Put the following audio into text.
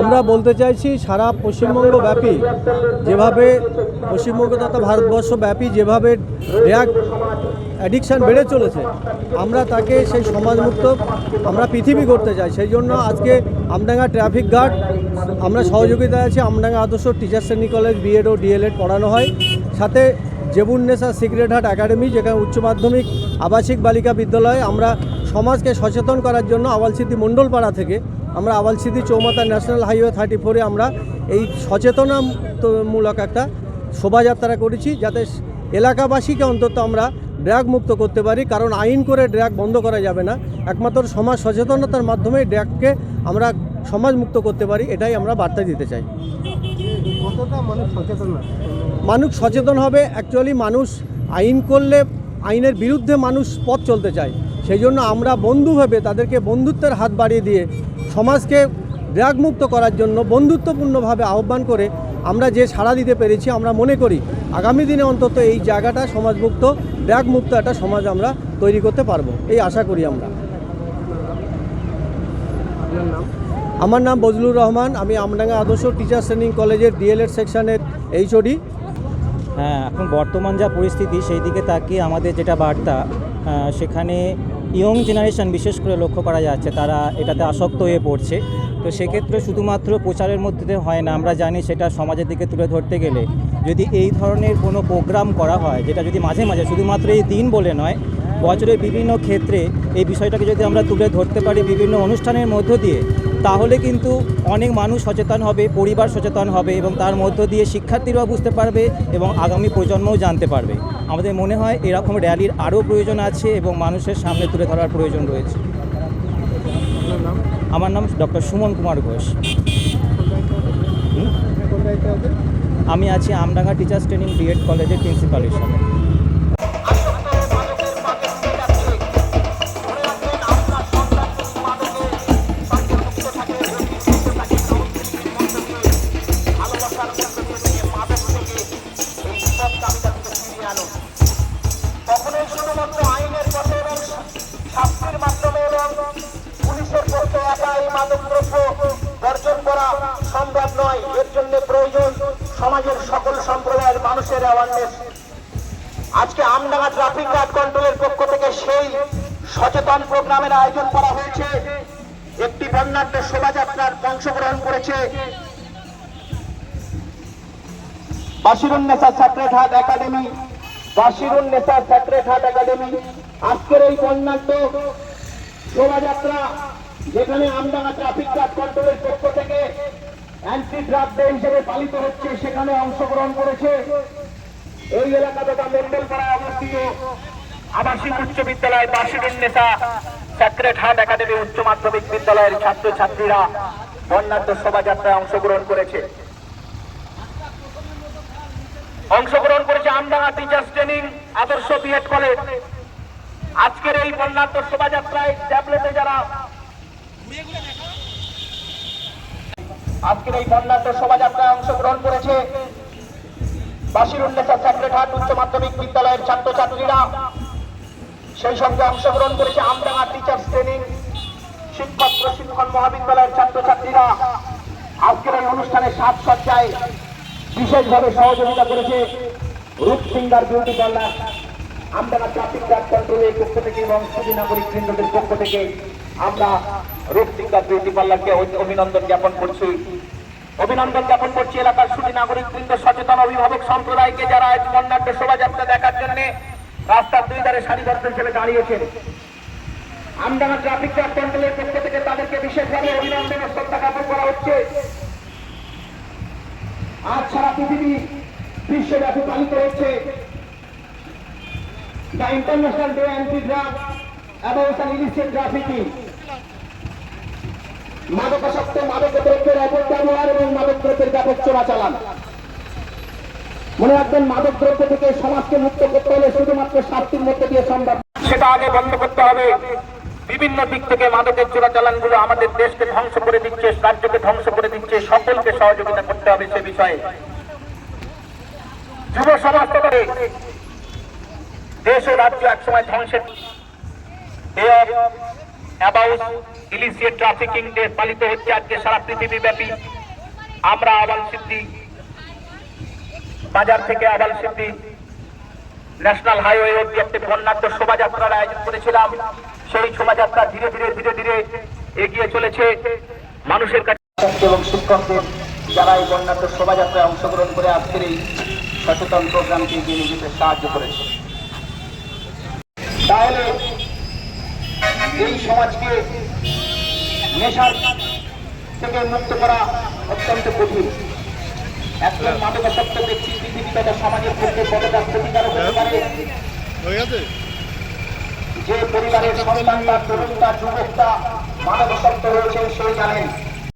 আমরা বলতে চাইছি, সারা পশ্চিমবঙ্গ ব্যাপী যেভাবে পশ্চিমবঙ্গ তথা ভারতবর্ষ ব্যাপী যেভাবে ড্রাগ অ্যাডিকশান বেড়ে চলেছে, আমরা তাকে সেই সমাজমুক্ত আমরা পৃথিবী করতে চাই। সেই জন্য আজকে আমডাঙ্গা ট্রাফিক গার্ড আমরা সহযোগিতা আছি। আমডাঙ্গা আদর্শ টিচার শ্রেণি কলেজ বিএড ও ডিএলএড পড়ানো হয়। সাথে জেবুন্নেসা সিক্রেট হার্ট একাডেমি যেখানে উচ্চ মাধ্যমিক আবাসিক বালিকা বিদ্যালয়ে আমরা সমাজকে সচেতন করার জন্য আওয়ালসিদ্ধি মণ্ডলপাড়া থেকে আমরা আওয়ালসিদ্ধি চৌমাথা ন্যাশনাল হাইওয়ে থার্টি ফোরে আমরা এই সচেতনামূলক একটা শোভাযাত্রা করেছি যাতে এলাকাবাসীকে অন্তত আমরা ড্র্যাগ মুক্ত করতে পারি কারণ আইন করে ড্র্যাগ বন্ধ করা যাবে না। একমাত্র সমাজ সচেতনতার মাধ্যমে ড্র্যাগকে আমরা সমাজ মুক্ত করতে পারি এটাই আমরা বার্তা দিতে চাই। মানুষ সচেতন হবে অ্যাকচুয়ালি মানুষ আইন করলে আইনের বিরুদ্ধে মানুষ পথ চলতে চায়। সেই জন্য আমরা বন্ধু ভেবে তাদেরকে বন্ধুত্বের হাত বাড়িয়ে দিয়ে সমাজকে ড্রাগ মুক্ত করার জন্য বন্ধুত্বপূর্ণভাবে আহ্বান করে আমরা যে সাড়া দিতে পেরেছি আমরা মনে করি আগামী দিনে অন্তত এই জায়গাটা সমাজমুক্ত ড্রাগ মুক্ত একটা সমাজ আমরা তৈরি করতে পারব। এই আশা করি আমরা। আমার নাম বজলুর রহমান, আমি আমডাঙ্গা আদর্শ টিচার ট্রেনিং কলেজের ডিএলএড সেকশনের এইচওডি। হ্যাঁ এখন বর্তমান যা পরিস্থিতি, সেই দিকে তাকিয়ে আমাদের যেটা বার্তা সেখানে ইয়ং জেনারেশন বিশেষ করে লক্ষ্য করা যাচ্ছে, তারা এটাতে আসক্ত হয়ে পড়ছে। তো সেক্ষেত্রে শুধুমাত্র প্রচারের মধ্যে হয় না, আমরা জানি সেটা সমাজের দিকে তুলে ধরতে গেলে যদি এই ধরনের কোনো প্রোগ্রাম করা হয়, যেটা যদি মাঝে মাঝে শুধুমাত্র এই দিন বলে নয়, বছরের বিভিন্ন ক্ষেত্রে এই বিষয়টাকে যদি আমরা তুলে ধরতে পারি বিভিন্ন অনুষ্ঠানের মধ্য দিয়ে তাহলে কিন্তু অনেক মানুষ সচেতন হবে, পরিবার সচেতন হবে এবং তার মধ্য দিয়ে শিক্ষার্থীরাও বুঝতে পারবে এবং আগামী প্রজন্মও জানতে পারবে। আমাদের মনে হয় এরকম র্যালির আরও প্রয়োজন আছে এবং মানুষের সামনে তুলে ধরার প্রয়োজন রয়েছে। আমার নাম ডক্টর সুমন কুমার ঘোষ। আমি আছি Amdanga teachers training B Ed কলেজের প্রিন্সিপাল হিসাবে একা এই মাদক দ্রব্য বর্জন করা সম্ভব নয়। এর জন্য প্রয়োজন সমাজের সকল সম্প্রদায়ের মানুষের অ্যাওয়ারনেস আজকে আমডাঙ্গা ট্রাফিক গার্ড কন্ট্রোলের পক্ষ থেকে সেই সচেতন প্রোগ্রামের আয়োজন করা হয়েছে। একটি বর্ণাঢ্য শোভাযাত্রার অংশগ্রহণ করেছে। Basirunnesa sacred heart academy Basirunnesa sacred heart academy, আজকের এই বর্ণাঢ্য শোভাযাত্রা যেখানে আমডাঙ্গা ট্রাফিক গার্ড কন্ট্রোলের পক্ষ থেকে অ্যান্টি ড্রাগ ডে হিসেবে পালিত হচ্ছে, সেখানে অংশগ্রহণ করেছে। এই এলাকা তথা মন্ডলপাড়ায় অবস্থিত আবাসিক উচ্চ বিদ্যালয় বাসিরুন্নেসা সেক্রেট হার্ট একাডেমি উচ্চ মাধ্যমিক বিদ্যালয়ের ছাত্রছাত্রীরা বর্ণাঢ্য শোভাযাত্রায় অংশগ্রহণ করেছে। অংশগ্রহণ করেছে Amdanga teachers training Adarsha B Ed college আজকের এই বর্ণাঢ্য শোভাযাত্রায় ট্যাবলেটে যারা আজকের এই বর্ণাঢ্য শোভাযাত্রায় অংশগ্রহণ করেছে বাসিরুন্নেসা সেক্রেট হার্ট উচ্চ মাধ্যমিক বিদ্যালয়ের ছাত্রছাত্রীরা। সেই সঙ্গে অংশগ্রহণ করেছে আমডাঙ্গা টিচার্স ট্রেনিং শিক্ষক প্রশিক্ষণ মহাবিদ্যালয়ের ছাত্রছাত্রীরা। আজকের এই অনুষ্ঠানে সাজসজ্জায় বিশেষভাবে সহযোগিতা করেছে রূপ সিঙ্গার বিউটি পার্লার আমরা ট্রাফিক কন্ট্রোলের পক্ষ থেকে এবং সুদী নাগরিক কেন্দ্রদের পক্ষ থেকে। আমরা রূপ সিঙ্গার বিউটি পার্লারকে অভিনন্দন জ্ঞাপন করছি। অভিনন্দন জ্ঞাপন করছি এলাকার সুদী নাগরিক বৃন্দ সচেতন অভিভাবক সম্প্রদায়কে যারা আজ বর্ণাঢ্য শোভাযাত্রা দেখার জন্য রাস্তার দুই ধারে সারিবদ্ধ হিসেবে দাঁড়িয়েছেন। আমডাঙ্গা ট্রাফিক কন্ট্রোলের পক্ষ থেকে তাদেরকে বিশেষভাবে অভিনন্দন ও শ্রদ্ধা জ্ঞাপন করা হচ্ছে। আজ সারা পৃথিবী বিশ্বব্যাপী পালিত হচ্ছে। The international day anti drug and illicit trafficking মাদকাসক্ত মাদক দ্রব্যের অপব্যবহার এবং মাদক দ্রব্যের ব্যাপক চোরাচালান। মনে রাখবেন মাদক দ্রব্য থেকে সমাজকে মুক্ত করতে হলে শুধুমাত্র শাস্তির মধ্যে দিয়ে সম্ভব। সেটা আগে বন্ধ করতে হবে। বিভিন্ন দিক থেকে মাদকের চোরাচালানগুলো আমাদের দেশকে ধ্বংস করে দিচ্ছে, রাজ্যকে ধ্বংস করে দিচ্ছে, সকলকে সহযোগিতা করতে হবে সে বিষয়ে। যুব সমাজ থেকে দেশ ও রাজ্য একসময় ধ্বংসের অ্যাবাউট ইলিসিয়েট ট্রাফিকিং ডে পালিত হচ্ছে আজকে সারা পৃথিবী ব্যাপী আমরা আবাল সিদ্ধি বাজার থেকে আবাল সিদ্ধি ন্যাশনাল হাইওয়ে অব্দি একটি বন্যাঢ্য শোভাযাত্রার আয়োজন করেছিলাম। সেই শোভাযাত্রা ধীরে ধীরে ধীরে ধীরে এগিয়ে চলেছে। মানুষের কাছে এবং শিক্ষকদের যারা এই বন্যাঢ্য শোভাযাত্রায় অংশগ্রহণ করে আজকের এই সচেতন প্রোগ্রামকে এগিয়ে নিয়ে যেতে সাহায্য করেছে। তাহলে এই সমাজকে নেশার থেকে মুক্ত করা অত্যন্ত কঠিন। একজন মাদকাসক্ত ব্যক্তি পৃথিবী তথা সমাজের পক্ষে কতটা ক্ষতিকারক হতে পারে? যে পরিবারের সন্তান বা তরুণ তার যুবকটা মাদকাসক্ত রয়েছেন সেই জানেন।